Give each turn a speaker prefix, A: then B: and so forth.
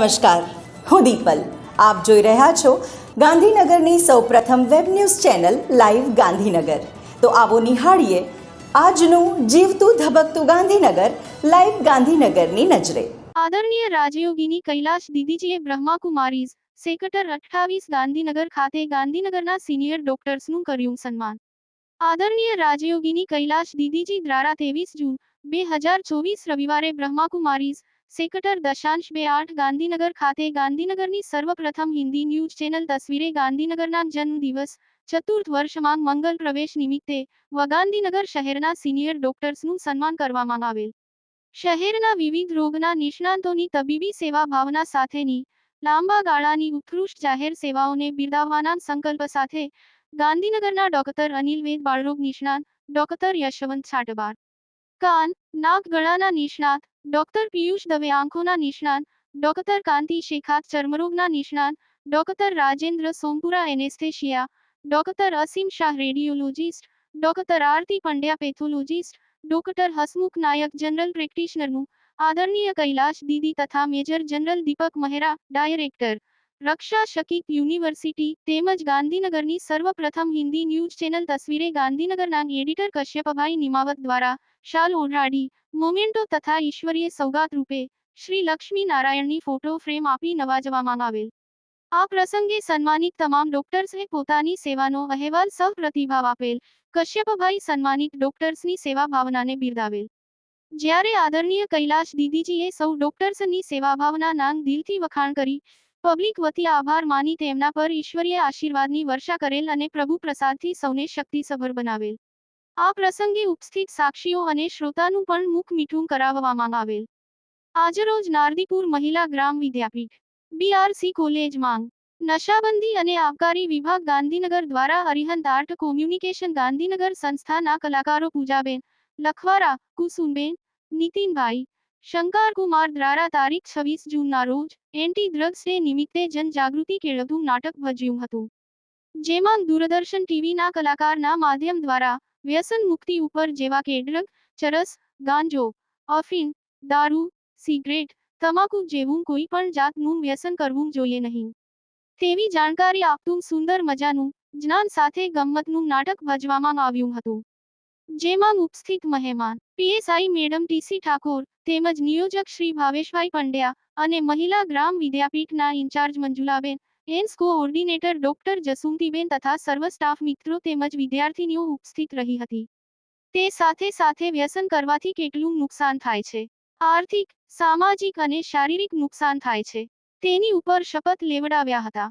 A: નમસ્કાર, હું દીપલ. આપ જોઈ રહ્યા છો ગાંધીનગરની સૌપ્રથમ web news channel live Gandhinagar. તો આવો નિહાળીએ આજનું જીવતું ધબકતું ગાંધીનગર, લાઈવ ગાંધીનગરની નજરે.
B: આદરણીય રાજયોગીની કૈલાશ દીદીજીએ બ્રહ્માકુમારીઝ સેક્ટર અઠ્ઠાવીસ ગાંધીનગર ખાતે ગાંધીનગરના સિનિયર ડોક્ટર્સનું કર્યું સન્માન. આદરણીય રાજયોગીની કૈલાશ દીદીજી દ્વારા ત્રેવીસ જૂન, બે હજાર ચોવીસ રવિવારે બ્રહ્માકુમારીઝ સેક્ટર દશાંશ બે આઠ ગાંધીનગર ખાતે ગાંધીનગરની સર્વપ્રથમ હિન્દી ન્યૂઝ ચેનલ તસવીરે ગાંધીનગરના જન્મદિવસ, ચતુર્થ વર્ષમાં મંગલ પ્રવેશ નિમિત્તે ગાંધીનગર શહેરના સિનિયર ડોક્ટર્સનું સન્માન કરવામાં આવેલ. શહેરના વિવિધ રોગના નિષ્ણાંતોની તબીબી સેવા ભાવના સાથેની લાંબા ગાળાની ઉત્કૃષ્ટ જાહેર સેવાઓને બિરદાવવાના સંકલ્પ સાથે ગાંધીનગરના ડોક્ટર અનિલ વેદ બાળરોગ નિષ્ણાંત ડોક્ટર યશવંત છાટબાર કાન, નાક ગળાના નિષ્ણાત, ડોક્ટર પિયુષ દવે આંખોના નિષ્ણાત, ડોક્ટર કાંતિ શેખાત ચર્મરોગના નિષ્ણાત, doctor Rajendra Sompura anesthesia, doctor Asim Shah radiologist, doctor Aarti Pandya pathologist, doctor Hasmukh Nayak general પ્રેક્ટિશનરનું, આદરણીય કૈલાશ દીદી તથા major general Deepak Mehra, director Raksha Shakti university તેમજ ગાંધીનગરની સર્વપ્રથમ હિન્દી ન્યૂઝ ચેનલ તસવીરે ગાંધીનગરના એડિટર કશ્યપભાઈ નિમાવત દ્વારા શાલ ઓઢાડી, મોમેન્ટો તથા ઈશ્વરીય સૌગાત રૂપે શ્રી લક્ષ્મી નારાયણની ફોટો ફ્રેમ આપી નવાજવામાં આવેલ. આ પ્રસંગે સન્માનિત તમામ ડોક્ટર્સે પોતાની સેવાનો અહેવાલ સૌ પ્રતિભાવ આપેલ. કશ્યપભાઈ સન્માનિત ડોક્ટર્સની સેવા ભાવનાને બિરદાવેલ. જ્યારે આદરણીય કૈલાશ દીદીજીએ સૌ ડોક્ટર્સની સેવા ભાવના નાંગ દિલથી વખાણ કરી પબ્લિક વતી આભાર માની તેમના પર ઈશ્વરીય આશીર્વાદની વર્ષા કરેલ અને પ્રભુ પ્રસાદથી સૌને શક્તિસભર બનાવેલ. આ પ્રસંગે ઉપસ્થિત સાક્ષીઓ અને શ્રોતાનું પણ મુખ મીઠું કરાવવામાં આવેલ. આજરોજ નારદીપુર મહિલા ગ્રામ વિદ્યાપીઠ બીઆરસી કોલેજ માંગ, નશાબંધી અને આબકારી વિભાગ ગાંધીનગર દ્વારા હરિહંત આર્ટ કોમ્યુનિકેશન ગાંધીનગર સંસ્થાના કલાકારો પૂજાબેન, લખવારા, કુસુમબેન, નીતિનભાઈ શંકરકુમાર દ્વારા તારીખ છવ્વીસ જૂનના રોજ એન્ટી ડ્રગ્સ નિમિત્તે જનજાગૃતિ કેળવતું નાટક ભજ્યું હતું. જેમાં દૂરદર્શન ટીવીના કલાકારના માધ્યમ દ્વારા વ્યસન મુક્તિ ઉપર જેવા કે ડ્રગ, ચરસ, ગાંજો, અફીણ, દારૂ, સિગરેટ, તમાકુ જેવું કોઈ પણ જાતનું વ્યસન કરવું જોઈએ નહીં. તેવી જાણકારી આપતું સુંદર મજાનું જ્ઞાન સાથે ગમ્મતનું નાટક ભજવામાં આવ્યું હતું. જેમાં ઉપસ્થિત મહેમાન, પીએસઆઈ મેડમ ટીસી ઠાકોર, તેમજ નિયોજક શ્રી ભાવેશભાઈ પંડ્યા અને મહિલા ગ્રામ વિદ્યાપીઠના ઇન્ચાર્જ મંજુલાબેન, એન્સ કોઓર્ડિનેટર ડોક્ટર જસુમતીબેન તથા સર્વ સ્ટાફ મિત્રો તેમજ વિદ્યાર્થીનીઓ ઉપસ્થિત રહી હતી. તે સાથે સાથે વ્યસન કરવાથી કેટલું નુકસાન થાય છે. આર્થિક, સામાજિક અને શારીરિક નુકસાન થાય છે. તેની ઉપર શપથ લેવડાવ્યા હતા.